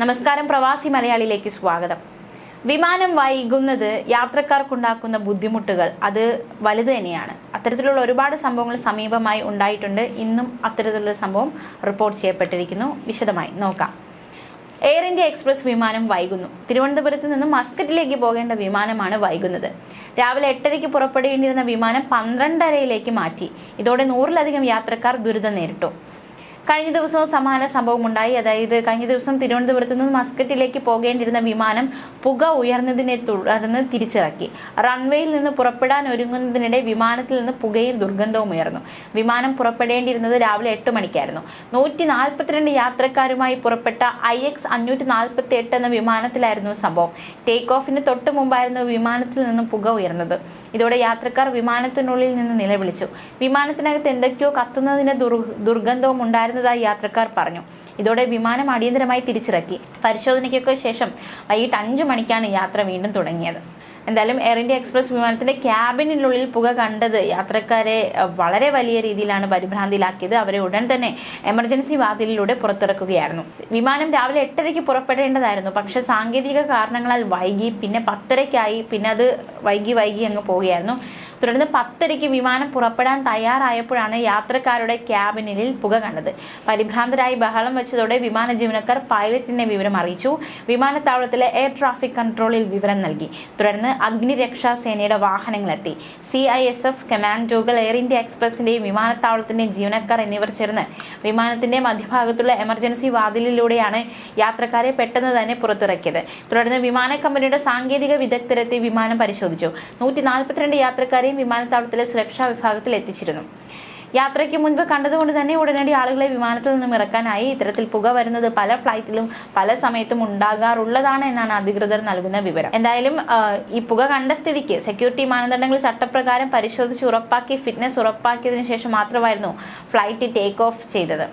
നമസ്കാരം പ്രവാസി മലയാളിയിലേക്ക് സ്വാഗതം. വിമാനം വൈകുന്നത് യാത്രക്കാർക്കുണ്ടാക്കുന്ന ബുദ്ധിമുട്ടുകൾ അത് വലുത് തന്നെയാണ്. അത്തരത്തിലുള്ള ഒരുപാട് സംഭവങ്ങൾ സമീപമായി ഉണ്ടായിട്ടുണ്ട്. ഇന്നും അത്തരത്തിലുള്ള സംഭവം റിപ്പോർട്ട് ചെയ്യപ്പെട്ടിരിക്കുന്നു. വിശദമായി നോക്കാം. എയർ ഇന്ത്യ എക്സ്പ്രസ് വിമാനം വൈകുന്നു. തിരുവനന്തപുരത്ത് നിന്ന് മസ്കറ്റിലേക്ക് പോകേണ്ട വിമാനമാണ് വൈകുന്നത്. രാവിലെ എട്ടരയ്ക്ക് പുറപ്പെടേണ്ടിയിരുന്ന വിമാനം പന്ത്രണ്ടരയിലേക്ക് മാറ്റി. ഇതോടെ നൂറിലധികം യാത്രക്കാർ ദുരിതം നേരിട്ടു. കഴിഞ്ഞ ദിവസവും സമാന സംഭവം ഉണ്ടായി അതായത് കഴിഞ്ഞ ദിവസം തിരുവനന്തപുരത്ത് നിന്ന് മസ്കറ്റിലേക്ക് പോകേണ്ടിരുന്ന വിമാനം പുക ഉയർന്നതിനെ തുടർന്ന് തിരിച്ചിറക്കി. റൺവേയിൽ നിന്ന് പുറപ്പെടാൻ ഒരുങ്ങുന്നതിനിടെ വിമാനത്തിൽ നിന്ന് പുകയും ദുർഗന്ധവും ഉയർന്നു. വിമാനം പുറപ്പെടേണ്ടിയിരുന്നത് രാവിലെ എട്ട് മണിക്കായിരുന്നു. നൂറ്റി നാൽപ്പത്തിരണ്ട് യാത്രക്കാരുമായി പുറപ്പെട്ട ഐ എക്സ് അഞ്ഞൂറ്റി നാൽപ്പത്തി എട്ട് എന്ന വിമാനത്തിലായിരുന്നു സംഭവം. ടേക്ക് ഓഫിന് തൊട്ട് മുമ്പായിരുന്നു വിമാനത്തിൽ നിന്നും പുക ഉയർന്നത്. ഇതോടെ യാത്രക്കാർ വിമാനത്തിനുള്ളിൽ നിന്ന് നിലവിളിച്ചു. വിമാനത്തിനകത്ത് എന്തൊക്കെയോ കത്തുന്നതിന്റെ ദുർ- ദുർഗന്ധവും ഉണ്ടായിരുന്നതായി യാത്രക്കാർ പറഞ്ഞു. ഇതോടെ വിമാനം അടിയന്തരമായി തിരിച്ചിറക്കി. പരിശോധനയ്ക്കൊക്കെ ശേഷം വൈകിട്ട് അഞ്ചു മണിക്കാണ് യാത്ര വീണ്ടും തുടങ്ങിയത്. എന്തായാലും എയർ ഇന്ത്യ എക്സ്പ്രസ് വിമാനത്തിന്റെ ക്യാബിനുള്ളിൽ പുക കണ്ടത് യാത്രക്കാരെ വളരെ വലിയ രീതിയിലാണ് പരിഭ്രാന്തിയിലാക്കിയത്. അവരെ ഉടൻ തന്നെ എമർജൻസി വാതിലിലൂടെ പുറത്തിറക്കുകയായിരുന്നു. വിമാനം രാവിലെ എട്ടരയ്ക്ക് പുറപ്പെടേണ്ടതായിരുന്നു. പക്ഷെ സാങ്കേതിക കാരണങ്ങളാൽ വൈകി പിന്നെ പത്തരയ്ക്കായി പിന്നെ അത് വൈകി വൈകി അങ്ങ് പോവുകയായിരുന്നു. തുടർന്ന് പത്തരയ്ക്ക് വിമാനം പുറപ്പെടാൻ തയ്യാറായപ്പോഴാണ് യാത്രക്കാരുടെ ക്യാബിനിൽ പുക കണ്ടത്. പരിഭ്രാന്തരായി ബഹളം വെച്ചതോടെ വിമാന ജീവനക്കാർ പൈലറ്റിനെ വിവരം അറിയിച്ചു. വിമാനത്താവളത്തിലെ എയർ ട്രാഫിക് കൺട്രോളിൽ വിവരം നൽകി. തുടർന്ന് അഗ്നിരക്ഷാ സേനയുടെ വാഹനങ്ങളെത്തി. സി ഐ എസ് എഫ് കമാൻഡോകൾ എയർ ഇന്ത്യ എക്സ്പ്രസിന്റെയും വിമാനത്താവളത്തിന്റെയും ജീവനക്കാർ എന്നിവർ ചേർന്ന് വിമാനത്തിന്റെ മധ്യഭാഗത്തുള്ള എമർജൻസി വാതിലിലൂടെയാണ് യാത്രക്കാരെ പെട്ടെന്ന് തന്നെ പുറത്തിറക്കിയത്. തുടർന്ന് വിമാന കമ്പനിയുടെ സാങ്കേതിക വിദഗ്ധരെത്തി വിമാനം പരിശോധിച്ചു. നൂറ്റി നാൽപ്പത്തിരണ്ട് യാത്രക്കാരെയും വിമാനത്താവളത്തിലെ സുരക്ഷാ വിഭാഗത്തിൽ എത്തിച്ചിരുന്നു. യാത്രയ്ക്ക് മുൻപ് കണ്ടതുകൊണ്ട് തന്നെ ഉടനടി ആളുകളെ വിമാനത്തിൽ നിന്നും ഇറക്കാനായി ഇത്തരത്തിൽ പുക വരുന്നത് പല ഫ്ലൈറ്റിലും പല സമയത്തും ഉണ്ടാകാറുള്ളതാണ് എന്നാണ് അധികൃതർ നൽകുന്ന വിവരം. എന്തായാലും ഈ പുക കണ്ട സ്ഥിതിക്ക് സെക്യൂരിറ്റി മാനദണ്ഡങ്ങൾ ചട്ടപ്രകാരം പരിശോധിച്ച് ഉറപ്പാക്കി ഫിറ്റ്നസ് ഉറപ്പാക്കിയതിനു ശേഷം മാത്രമായിരുന്നു ഫ്ലൈറ്റ് ടേക്ക് ഓഫ് ചെയ്തത്.